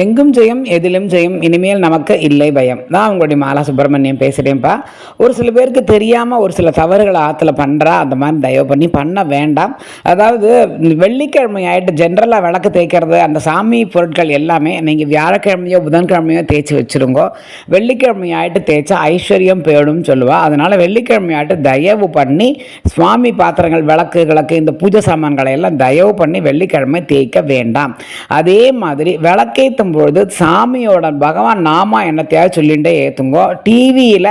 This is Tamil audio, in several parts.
எங்கும் ஜெயம் எதிலும் ஜெயம் இனிமேல் நமக்கு இல்லை பயம். தான் உங்களுடைய மாலா சுப்பிரமணியம் பேசுகிறேன்ப்பா ஒரு சில பேருக்கு தெரியாமல் ஒரு சில தவறுகளை ஆற்றுல பண்ணுறா அந்த மாதிரி தயவு பண்ணி பண்ண வேண்டாம். அதாவது வெள்ளிக்கிழமை ஆகிட்டு ஜென்ரலாக விளக்கு தேய்க்கிறது அந்த சாமி பொருட்கள் எல்லாமே நீங்கள் வியாழக்கிழமையோ புதன்கிழமையோ தேய்ச்சி வச்சுருங்கோ. வெள்ளிக்கிழமை ஆகிட்டு தேய்ச்சா ஐஸ்வர்யம் போயிடும்னு சொல்லுவா. அதனால் வெள்ளிக்கிழமை ஆகிட்டு தயவு பண்ணி சுவாமி பாத்திரங்கள் விளக்கு விளக்கு இந்த பூஜை சாமான்களை எல்லாம் தயவு பண்ணி வெள்ளிக்கிழமை தேய்க்க வேண்டாம். அதே மாதிரி விளக்கை ஏற்றும் பொழுது சாமியோட பகவான் நாமா என்னத்தையாவது சொல்லிகிட்டே ஏற்றுங்கோ டிவியில்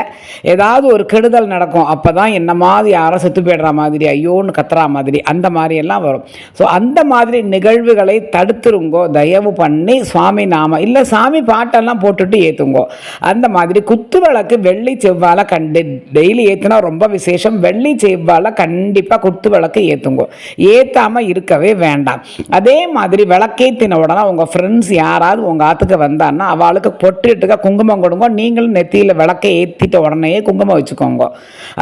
ஏதாவது ஒரு கெடுதல் நடக்கும். அப்போ தான் என்ன மாதிரி யாரோ செத்து போயிடுற மாதிரி ஐயோன்னு கத்துறா மாதிரி அந்த மாதிரியெல்லாம் வரும். ஸோ அந்த மாதிரி நிகழ்வுகளை தடுத்துருங்கோ. தயவு பண்ணி சுவாமி நாம இல்லை சாமி பாட்டெல்லாம் போட்டுட்டு ஏற்றுங்கோ அந்த மாதிரி குத்து விளக்கு வெள்ளி செவ்வாழை கண்டு டெய்லி ஏற்றுனா ரொம்ப விசேஷம். வெள்ளி செவ்வாழை கண்டிப்பாக குத்து விளக்கு ஏற்றுங்கோ ஏற்றாமல் இருக்கவே வேண்டாம். அதே மாதிரி விளக்கேற்றின உடனே உங்கள் ஃப்ரெண்ட்ஸ் யாராவது உங்கள் ஆற்றுக்கு வந்தான்னா அவளுக்கு பொட்டுட்டுக்க குங்குமம் கொடுங்க. நீங்களும் நெத்தியில் விளக்கை ஏற்றிட்ட உடனேயே குங்குமம் வச்சுக்கோங்க.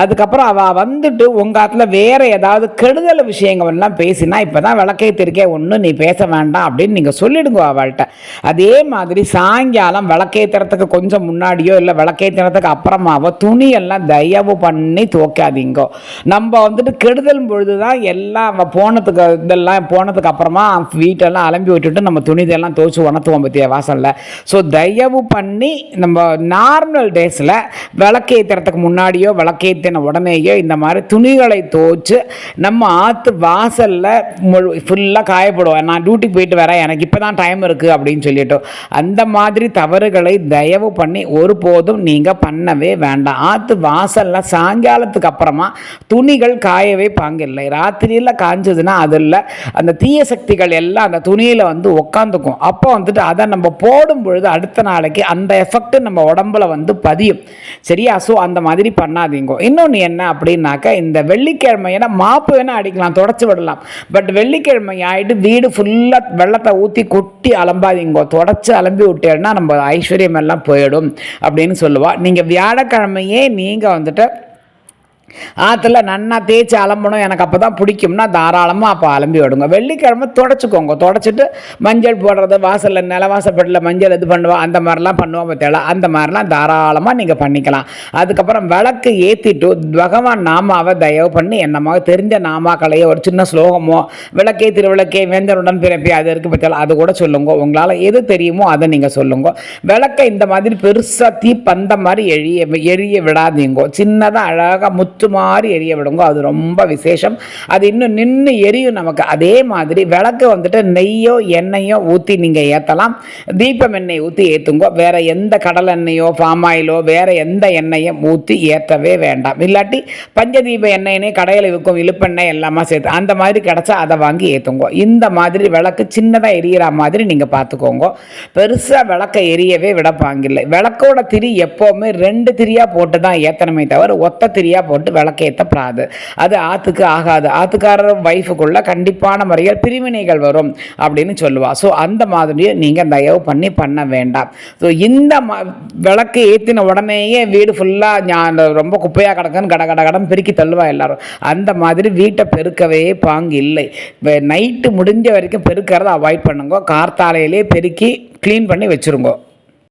அதுக்கப்புறம் அவள் வந்துட்டு உங்கள் ஆற்றுல வேறு ஏதாவது கெடுதல் விஷயங்கள் எல்லாம் பேசினா இப்போ தான் விளக்கேற்றிருக்கே ஒன்றும் நீ பேச வேண்டாம் அப்படின்னு நீங்கள் சொல்லிடுங்க அவள்கிட்ட. அதே மாதிரி சாயங்காலம் விளக்கேற்றுறதுக்கு கொஞ்சம் முன்னாடியோ இல்லை விளக்கேற்றுறதுக்கு அப்புறமாவோ துணியெல்லாம் தயவு பண்ணி துவைக்காதீங்கோ. நம்ம வந்துட்டு கெடுதல் பொழுது தான் எல்லாம் போனதுக்கு இதெல்லாம் போனதுக்கு அப்புறமா வீட்டெல்லாம் அலம்பி விட்டுட்டு நம்ம துணி இதெல்லாம் துவைச்சு உணர்த்துவோம் பற்றிய வாசலில்? ஸோ தயவு பண்ணி நம்ம நார்மல் டேஸில் விளக்கேற்றுறதுக்கு முன்னாடியோ விளக்கேற்றின உடனேயோ இந்த மாதிரி துணிகளை துவைச்சு நம்ம ஆற்று வாசலில் முழு ஃபுல்லாக காயப்படுவேன் நான் டியூட்டிக்கு போயிட்டு வரேன். எனக்கு இப்போ தான் டைம் இருக்குது அப்படின்னு சொல்லிட்டோம் அந்த மாதிரி தவறுகளை தயவு பண்ணி ஒருபோதும் நீங்கள் பண்ணவே வேண்டாம். ஆற்று வாசலில் சாயங்காலத்துக்கு அப்புறமா துணிகள் காயவே பாங்கில்லை. ராத்திரியில் காஞ்சதுன்னா அதில் அந்த தீய சக்திகள் எல்லாம் அந்த துணியில் வந்து உட்காந்துக்கும் அப்போ வந்துட்டு அதை நம்ம போடும் பொழுது அடுத்த நாளைக்கு அந்த எஃபெக்ட் நம்ம உடம்புல வந்து பதியும். சரியா? ஸோ அந்த மாதிரி பண்ணாதீங்க. இன்னொன்று என்ன அப்படின்னாக்கா இந்த வெள்ளிக்கிழமை ஏன்னா மாப்பு வேணால் அடிக்கலாம் தொடச்சி விடலாம். பட் வெள்ளிக்கிழமை ஆகிட்டு வீடு ஃபுல்லாக வெள்ளத்தை ஊற்றி கொட்டி அலம்பாதீங்க. தொடச்சி அலம்பி விட்டேன்னா நம்ம ஐஸ்வர்யம் எல்லாம் போயிடும் அப்படின்னு சொல்லுவாள் நீங்கள் வியாழக்கிழமையே நீங்கள் வந்துட்டு ஆற்றுல நன்னா தேய்ச்சி அலம்பணும். எனக்கு அப்போ தான் பிடிக்கும்னா தாராளமாக அப்போ அலம்பி விடுங்க. வெள்ளிக்கிழமை தொடச்சிக்கோங்க. தொடச்சிட்டு மஞ்சள் போடுறது வாசலில் நிலவாசப்பட்டில் மஞ்சள் இது பண்ணுவோம் அந்த மாதிரிலாம் பண்ணுவோம் பார்த்தேல அந்த மாதிரிலாம் தாராளமாக நீங்கள் பண்ணிக்கலாம். அதுக்கப்புறம் விளக்கு ஏற்றிட்டு பகவான் நாமாவை தயவு பண்ணி என்னமாக தெரிஞ்ச நாமாக்களையோ ஒரு சின்ன ஸ்லோகமோ விளக்கே திருவிளக்கே வேந்தருடன் பிறப்பி அது இருக்குது பற்றியால் அது கூட சொல்லுங்க. உங்களால் எது தெரியுமோ அதை நீங்கள் சொல்லுங்க. விளக்கை இந்த மாதிரி பெருசாக தீப்பந்த மாதிரி எழிய எரிய விடாதீங்க. சின்னதாக அழகாக முத்துமா மாதிரி எரிய விடுங்க அது ரொம்ப விசேஷம். அது இன்னும் நின்று எரியும் நமக்கு. அதே மாதிரி விளக்கு வந்துட்டு நெய்யோ எண்ணெயோ ஊற்றி நீங்கள் ஏற்றலாம் தீபம் எண்ணெய் ஊற்றி ஏற்றுங்க வேறு எந்த கடல் எண்ணெயோ பாம் ஆயிலோ வேறு எந்த எண்ணெயும் ஊற்றி ஏற்றவே வேண்டாம். இல்லாட்டி பஞ்சதீப எண்ணெயினே கடையில் விற்கும் இழுப்பெண்ணெய் எல்லாமே சேர்த்து அந்த மாதிரி கிடச்சா அதை வாங்கி ஏற்றுங்க இந்த மாதிரி விளக்கு சின்னதாக எரியிற மாதிரி நீங்கள் பார்த்துக்கோங்க பெருசாக விளக்கை எரியவே விடப்பாங்கில்லை விளக்கோட திரி எப்போவுமே ரெண்டு திரியாக போட்டு தான் ஏற்றணுமே தவிர ஒத்த திரியாக போட்டு விளக்கு விளக்கேற்றப்படாது அது ஆற்றுக்கு ஆகாது. ஆற்றுக்காரர் ஒய்ஃபுக்குள்ள கண்டிப்பான முறையில் பிரிவினைகள் வரும் அப்படின்னு சொல்லுவாள் ஸோ அந்த மாதிரியே நீங்கள் தயவு பண்ணி பண்ண வேண்டாம். ஸோ இந்த ம விளக்கு ஏற்றின உடனேயே வீடு ஃபுல்லாக ரொம்ப குப்பையாக கிடக்குன்னு கட கட கடன் பெருக்கி தள்ளுவா எல்லாரும். அந்த மாதிரி வீட்டை பெருக்கவே பாங்கு இல்லை. நைட்டு முடிஞ்ச வரைக்கும் பெருக்கிறத அவாய்ட் பண்ணுங்க. கார்த்தாலையிலே பெருக்கி க்ளீன் பண்ணி வச்சுருங்கோ.